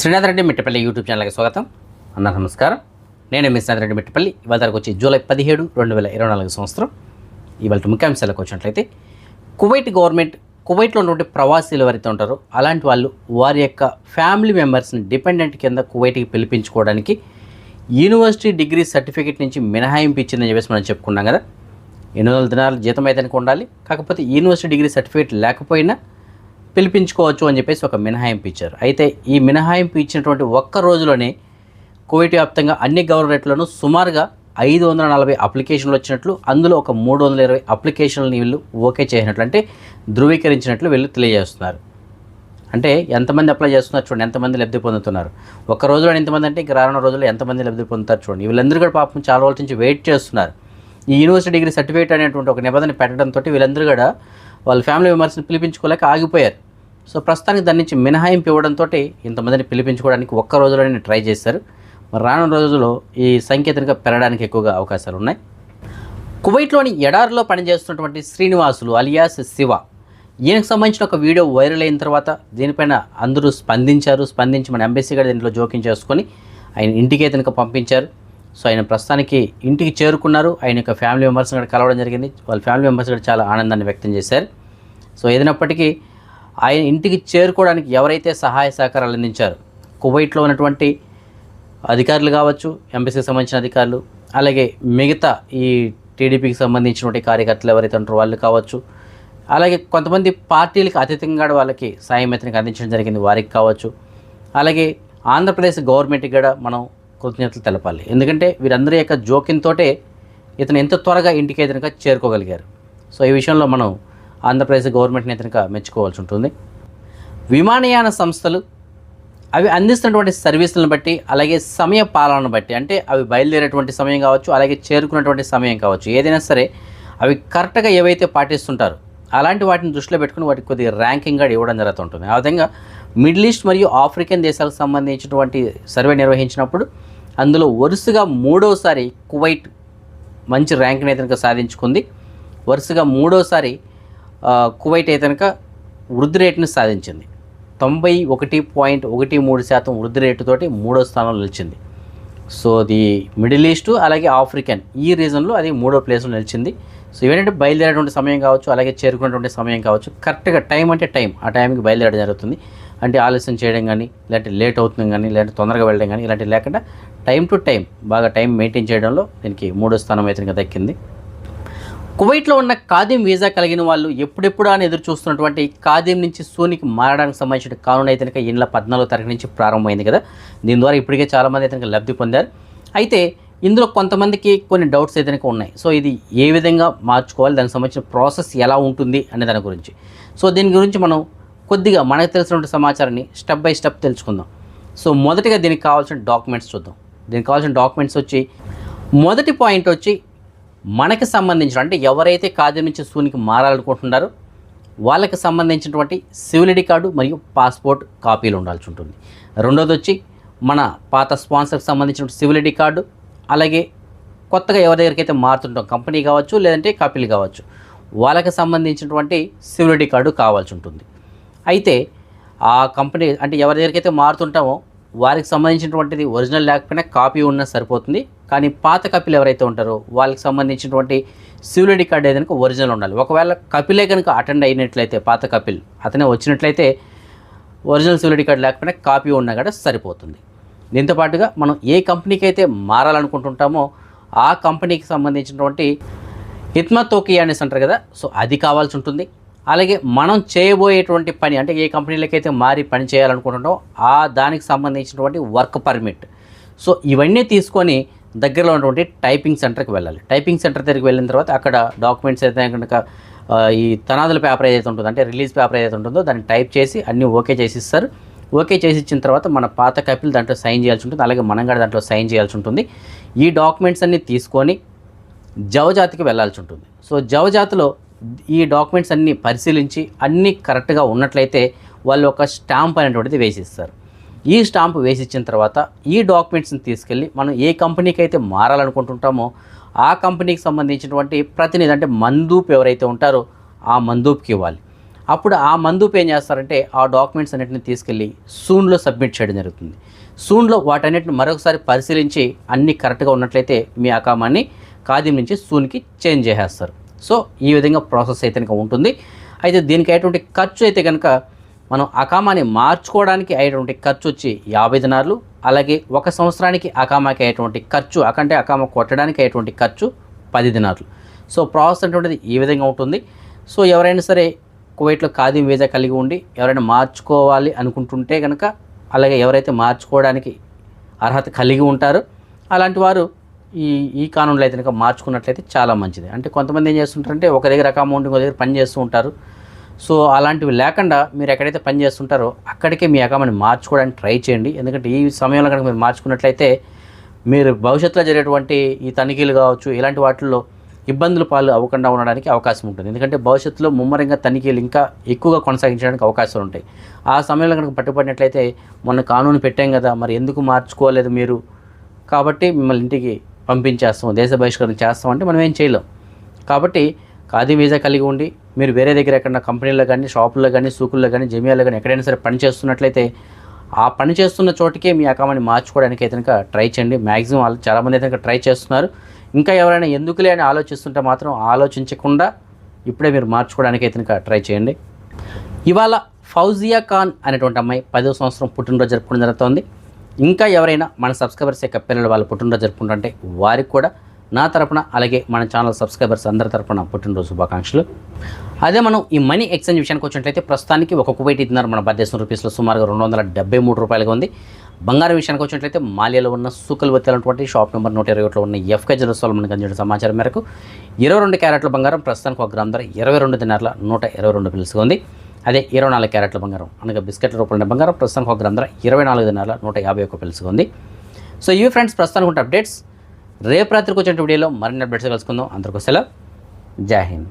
Srinath Reddy Mittapalli YouTube ఛానల్కి స్వాగతం. అన్న నమస్కారం. నేను మీ శ్రీనాథ్ రెడ్డి మిట్టపల్లి. ఇవాళ తరకు వచ్చి జూలై పదిహేడు రెండు వేల ఇరవై నాలుగు సంవత్సరం. ఇవాళ ముఖ్యాంశాలకు వచ్చినట్లయితే కువైట్ గవర్నమెంట్ కువైట్లో ఉన్నటువంటి ప్రవాసీలు ఎవరైతే ఉంటారో అలాంటి వాళ్ళు వారి యొక్క ఫ్యామిలీ మెంబర్స్ని డిపెండెంట్ కింద కువైట్కి పిలిపించుకోవడానికి యూనివర్సిటీ డిగ్రీ సర్టిఫికేట్ నుంచి మినహాయింపు ఇచ్చిందని చెప్పేసి మనం చెప్పుకున్నాం కదా. ఎనిమిది వందల దినాలు జీతం అయితే ఉండాలి. కాకపోతే యూనివర్సిటీ డిగ్రీ సర్టిఫికేట్ లేకపోయినా పిలిపించుకోవచ్చు అని చెప్పేసి ఒక మినహాయింపు ఇచ్చారు. అయితే ఈ మినహాయింపు ఇచ్చినటువంటి ఒక్క రోజులోనే కోవిడ్ వ్యాప్తంగా అన్ని గవర్నరేట్లను సుమారుగా ఐదు వందల నలభై అప్లికేషన్లు వచ్చినట్లు అందులో ఒక మూడు వందల ఇరవై అప్లికేషన్లని వీళ్ళు ఓకే చేసినట్లు అంటే ధృవీకరించినట్లు వీళ్ళు తెలియజేస్తున్నారు. అంటే ఎంతమంది అప్లై చేస్తున్నారు చూడండి ఎంతమంది లబ్ధి పొందుతున్నారు. ఒక రోజులో ఎంతమంది అంటే ఇక రానున్న రోజుల్లో ఎంతమంది లబ్ధి పొందుతారు చూడండి. వీళ్ళందరూ కూడా పాపం చాలా రోజుల నుంచి వెయిట్ చేస్తున్నారు. ఈ యూనివర్సిటీ డిగ్రీ సర్టిఫికేట్ అనేటువంటి ఒక నిబంధన పెట్టడంతో వీళ్ళందరూ కూడా వాళ్ళ ఫ్యామిలీ మెంబర్స్ని పిలిపించుకోలేక ఆగిపోయారు. సో ప్రస్తుతానికి దాని నుంచి మినహాయింపు ఇవ్వడంతో ఇంతమందిని పిలిపించుకోవడానికి ఒక్క రోజులోనే ట్రై చేశారు. మరి రానున్న రోజుల్లో ఈ సంకేతంగా పెరగడానికి ఎక్కువగా అవకాశాలు ఉన్నాయి. కువైట్లోని ఎడారిలో పనిచేస్తున్నటువంటి శ్రీనివాసులు అలియాస్ శివ ఈయనకు సంబంధించిన ఒక వీడియో వైరల్ అయిన తర్వాత దీనిపైన అందరూ స్పందించారు. స్పందించి మన ఎంబెసీ గారు దీంట్లో జోక్యం చేసుకొని ఆయన ఇంటికి అయితే పంపించారు. సో ఆయన ప్రస్తుతానికి ఇంటికి చేరుకున్నారు. ఆయన యొక్క ఫ్యామిలీ మెంబర్స్ కూడా కలవడం జరిగింది. వాళ్ళ ఫ్యామిలీ మెంబర్స్ కూడా చాలా ఆనందాన్ని వ్యక్తం చేశారు. సో ఏదైనప్పటికీ ఆయన ఇంటికి చేరుకోవడానికి ఎవరైతే సహాయ సహకారాలు అందించారు కువైట్లో ఉన్నటువంటి అధికారులు కావచ్చు ఎంబసీకి సంబంధించిన అధికారులు అలాగే మిగతా ఈ టీడీపీకి సంబంధించినటువంటి కార్యకర్తలు ఎవరైతే ఉంటారో వాళ్ళు కావచ్చు అలాగే కొంతమంది పార్టీలకు అతీతంగా వాళ్ళకి సాయం ఇతనికి అందించడం జరిగింది వారికి కావచ్చు. అలాగే ఆంధ్రప్రదేశ్ గవర్నమెంట్కి కూడా మనం కృతజ్ఞతలు తెలపాలి. ఎందుకంటే వీరందరి యొక్క జోక్యంతో ఇతను ఎంత త్వరగా ఇంటికి ఇతనిక చేరుకోగలిగారు. సో ఈ విషయంలో మనం ఆంధ్రప్రదేశ్ గవర్నమెంట్ని ఇతనిక మెచ్చుకోవాల్సి ఉంటుంది. విమానయాన సంస్థలు అవి అందిస్తున్నటువంటి సర్వీసులను బట్టి అలాగే సమయ పాలనను బట్టి అంటే అవి బయలుదేరేటువంటి సమయం కావచ్చు అలాగే చేరుకున్నటువంటి సమయం కావచ్చు ఏదైనా సరే అవి కరెక్ట్గా ఏవైతే పాటిస్తుంటారో అలాంటి వాటిని దృష్టిలో పెట్టుకుని వాటికి కొద్దిగా ర్యాంకింగ్ కూడా ఇవ్వడం జరుగుతుంటుంది. ఆ విధంగా మిడిల్ ఈస్ట్ మరియు ఆఫ్రికన్ దేశాలకు సంబంధించినటువంటి సర్వే నిర్వహించినప్పుడు అందులో వరుసగా మూడోసారి కువైట్ మంచి ర్యాంక్ని అయితే సాధించుకుంది. వరుసగా మూడోసారి కువైట్ అయితే కనుక వృద్ధి రేటును సాధించింది. తొంభై ఒకటి పాయింట్ ఒకటి మూడు శాతం వృద్ధి రేటుతోటి మూడో స్థానంలో నిలిచింది. సో ది మిడిల్ ఈస్టు అలాగే ఆఫ్రికన్ ఈ రీజన్లో అది మూడో ప్లేస్లో నిలిచింది. సో ఏంటంటే బయలుదేరేటువంటి సమయం కావచ్చు అలాగే చేరుకునేటువంటి సమయం కావచ్చు కరెక్ట్గా టైం అంటే టైం ఆ టైంకి బయలుదేరడం జరుగుతుంది. అంటే ఆలస్యం చేయడం కానీ లేదంటే లేట్ అవుతుంది కానీ లేదంటే తొందరగా వెళ్ళడం కానీ ఇలాంటివి లేకుండా టైం టు టైం బాగా టైం మెయింటైన్ చేయడంలో దీనికి మూడో స్థానం అయితే ఇంకా దక్కింది. కువైట్లో ఉన్న ఖాదీం వీసా కలిగిన వాళ్ళు ఎప్పుడెప్పుడు అని ఎదురు చూస్తున్నటువంటి ఖాదీం నుంచి సూనికి మారడానికి సంబంధించిన కానూన్ అయితే కనుక ఇండ్ల నెల పద్నాలుగో తారీఖు నుంచి ప్రారంభమైంది కదా. దీని ద్వారా ఇప్పటికే చాలామంది అయితే కనుక లబ్ధి పొందారు. అయితే ఇందులో కొంతమందికి కొన్ని డౌట్స్ అయితే కనుక ఉన్నాయి. సో ఇది ఏ విధంగా మార్చుకోవాలి దానికి సంబంధించిన ప్రాసెస్ ఎలా ఉంటుంది అనే దాని గురించి. సో దీని గురించి మనం కొద్దిగా మనకు తెలిసినటువంటి సమాచారాన్ని స్టెప్ బై స్టెప్ తెలుసుకుందాం. సో మొదటిగా దీనికి కావాల్సిన డాక్యుమెంట్స్ చూద్దాం. దీనికి కావాల్సిన డాక్యుమెంట్స్ వచ్చి మొదటి పాయింట్ వచ్చి మనకి సంబంధించిన అంటే ఎవరైతే ఖాదీ నుంచి సూనికి మారాలనుకుంటున్నారో వాళ్ళకి సంబంధించినటువంటి సివిల్ ఐడి కార్డు మరియు పాస్పోర్ట్ కాపీలు ఉండాల్సి ఉంటుంది. రెండోది వచ్చి మన పాత స్పాన్సర్కి సంబంధించిన సివిల్ ఐడి కార్డు అలాగే కొత్తగా ఎవరి దగ్గరికైతే మారుతుంటాం కంపెనీ కావచ్చు లేదంటే కాపీలు కావచ్చు వాళ్ళకి సంబంధించినటువంటి సివిల్ ఐడి కార్డు కావాల్సి ఉంటుంది. అయితే ఆ కంపెనీ అంటే ఎవరి దగ్గరికి అయితే మారుతుంటామో వారికి సంబంధించినటువంటిది ఒరిజినల్ లేకపోయినా కాపీ ఉన్నా సరిపోతుంది. కానీ పాత కపిల్ ఎవరైతే ఉంటారో వాళ్ళకి సంబంధించినటువంటి సివిలిటీ కార్డు ఏదైనా ఒరిజినల్ ఉండాలి. ఒకవేళ కపిలే కనుక అటెండ్ అయినట్లయితే పాత కపిల్ అతనే వచ్చినట్లయితే ఒరిజినల్ సివిల్ కార్డు లేకపోయినా కాపీ ఉన్నా కూడా సరిపోతుంది. దీంతో పాటుగా మనం ఏ కంపెనీకి అయితే మారాలనుకుంటుంటామో ఆ కంపెనీకి సంబంధించినటువంటి హిత్మా అనేసి అంటారు కదా సో అది కావాల్సి ఉంటుంది. అలాగే మనం చేయబోయేటువంటి పని అంటే ఏ కంపెనీలకైతే మారి పని చేయాలనుకుంటున్నామో ఆ దానికి సంబంధించినటువంటి వర్క్ పర్మిట్. సో ఇవన్నీ తీసుకొని దగ్గరలో ఉన్నటువంటి టైపింగ్ సెంటర్కి వెళ్ళాలి. టైపింగ్ సెంటర్ దగ్గరికి వెళ్ళిన తర్వాత అక్కడ డాక్యుమెంట్స్ అయితే కనుక ఈ తనాదుల పేపర్ ఏదైతే ఉంటుందో అంటే రిలీజ్ పేపర్ ఏదైతే ఉంటుందో దాన్ని టైప్ చేసి అన్నీ ఓకే చేసి ఇస్తారు. ఓకే చేసి ఇచ్చిన తర్వాత మన పాత కపిల్ దాంట్లో సైన్ చేయాల్సి ఉంటుంది. అలాగే మనం కూడా దాంట్లో సైన్ చేయాల్సి ఉంటుంది. ఈ డాక్యుమెంట్స్ అన్నీ తీసుకొని జవజాతికి వెళ్ళాల్సి ఉంటుంది. సో జవజాతిలో ఈ డాక్యుమెంట్స్ అన్నీ పరిశీలించి అన్నీ కరెక్ట్గా ఉన్నట్లయితే వాళ్ళు ఒక స్టాంప్ అనేటువంటిది వేసిస్తారు. ఈ స్టాంప్ వేసి ఇచ్చిన తర్వాత ఈ డాక్యుమెంట్స్ని తీసుకెళ్ళి మనం ఏ కంపెనీకి అయితే మారాలనుకుంటుంటామో ఆ కంపెనీకి సంబంధించినటువంటి ప్రతినిధి అంటే మందూప్ ఎవరైతే ఉంటారో ఆ మందూప్కి ఇవ్వాలి. అప్పుడు ఆ మందుపు ఏం చేస్తారంటే ఆ డాక్యుమెంట్స్ అన్నింటిని తీసుకెళ్ళి సూన్లో సబ్మిట్ చేయడం జరుగుతుంది. సూన్లో వాటన్నిటిని మరొకసారి పరిశీలించి అన్నీ కరెక్ట్గా ఉన్నట్లయితే మీ అకామాన్ని ఖాదీం నుంచి సూన్కి చేంజ్ చేసేస్తారు. సో ఈ విధంగా ప్రాసెస్ అయితే కనుక ఉంటుంది. అయితే దీనికి అయ్యేటువంటి ఖర్చు అయితే కనుక మనం అకామాని మార్చుకోవడానికి అయ్యేటువంటి ఖర్చు వచ్చి యాభై దినార్లు అలాగే ఒక సంవత్సరానికి అకామాకి అయ్యేటువంటి ఖర్చు అకంటే అకామ కొట్టడానికి అయ్యేటువంటి ఖర్చు పది దినార్లు. సో ప్రాసెస్ అనేటువంటిది ఈ విధంగా ఉంటుంది. సో ఎవరైనా సరే కువైట్లో ఖాదీ వీజా కలిగి ఉండి ఎవరైనా మార్చుకోవాలి అనుకుంటుంటే కనుక అలాగే ఎవరైతే మార్చుకోవడానికి అర్హత కలిగి ఉంటారో అలాంటి వారు ఈ ఈ కానూన్లో అయితే కనుక మార్చుకున్నట్లయితే చాలా మంచిది. అంటే కొంతమంది ఏం చేస్తుంటారంటే ఒక దగ్గర అకౌంట్ ఇంకో దగ్గర పని చేస్తూ ఉంటారు. సో అలాంటివి లేకుండా మీరు ఎక్కడైతే పని చేస్తుంటారో అక్కడికే మీ అకౌంట్ని మార్చుకోవడానికి ట్రై చేయండి. ఎందుకంటే ఈ సమయంలో కనుక మీరు మార్చుకున్నట్లయితే మీరు భవిష్యత్తులో జరిగేటువంటి ఈ తనిఖీలు కావచ్చు ఇలాంటి వాటిల్లో ఇబ్బందులు పాలు అవ్వకుండా ఉండడానికి అవకాశం ఉంటుంది. ఎందుకంటే భవిష్యత్తులో ముమ్మరంగా తనిఖీలు ఇంకా ఎక్కువగా కొనసాగించడానికి అవకాశాలు ఉంటాయి. ఆ సమయంలో కనుక పట్టుబడినట్లయితే మొన్న కానూను పెట్టాం కదా మరి ఎందుకు మార్చుకోలేదు మీరు? కాబట్టి మిమ్మల్ని ఇంటికి పంపించేస్తాం దేశ బహిష్కరణ చేస్తామంటే మనం ఏం చేయలేం. కాబట్టి ఖాదీ వీజా కలిగి ఉండి మీరు వేరే దగ్గర ఎక్కడన్నా కంపెనీలో కానీ షాపుల్లో కానీ సూకుల్లో కానీ జమియాల్లో కానీ ఎక్కడైనా సరే పని చేస్తున్నట్లయితే ఆ పని చేస్తున్న చోటికే మీ అకామాన్ని మార్చుకోవడానికి అయితే కనుక ట్రై చేయండి. మ్యాక్సిమం వాళ్ళు చాలామంది అయితే కనుక ట్రై చేస్తున్నారు. ఇంకా ఎవరైనా ఎందుకులే అని ఆలోచిస్తుంటే మాత్రం ఆలోచించకుండా ఇప్పుడే మీరు మార్చుకోవడానికి అయితే కనుక ట్రై చేయండి. ఇవాళ ఫౌజియా ఖాన్ అనేటువంటి అమ్మాయి పదో సంవత్సరం పుట్టినరోజు జరుపుకోవడం జరుగుతోంది. ఇంకా ఎవరైనా మన సబ్స్క్రైబర్స్ యొక్క పిల్లలు వాళ్ళు పుట్టినరోజు జరుపుకుంటుంటే వారికి కూడా నా తరపున అలాగే మన ఛానల్ సబ్స్క్రైబర్స్ అందరి తరపున పుట్టినరోజు శుభాకాంక్షలు. అదే మనం ఈ మనీ ఎక్స్చేంజ్ విషయానికి వచ్చినట్లయితే ప్రస్తుతానికి ఒక కువైట్ ఇద్దరు మన భారతదేశం రూపీస్లో సుమారుగా రెండు వందల డెబ్బై మూడు రూపాయలుగా ఉంది. బంగారం విషయానికి వచ్చినట్లయితే మాలియాలో ఉన్న సూకల్ వత్తాలన్నటువంటి షాప్ నెంబర్ నూట ఇరవై ఒకటిలో ఉన్న ఎఫ్కే జలస్వాలు మనకు అందించిన సమాచారం మేరకు ఇరవై రెండు క్యారెట్ల బంగారం ప్రస్తుతానికి ఒక గ్రామ్ ధర ఇరవై రెండు దినార్ల నూట ఇరవై రెండు పిలుసుగా ఉంది. అదే ఇరవై నాలుగు క్యారెట్ల బంగారం అనగా బిస్కెట్ల రూపంలో బంగారం. ప్రస్తుతానికి ఒక గ్రంథం ఇరవై నాలుగు దినాల నూట యాభై ఒక్క పిలుచుకుంది సో ఇవి ఫ్రెండ్స్ ప్రస్తుతానికి ఉంటే అప్డేట్స్ రేపు రాత్రికి వచ్చే వీడియోలో మరిన్ని అప్డేట్స్ కలుసుకుందాం. అందరికీ సెలవు. జై హింద్.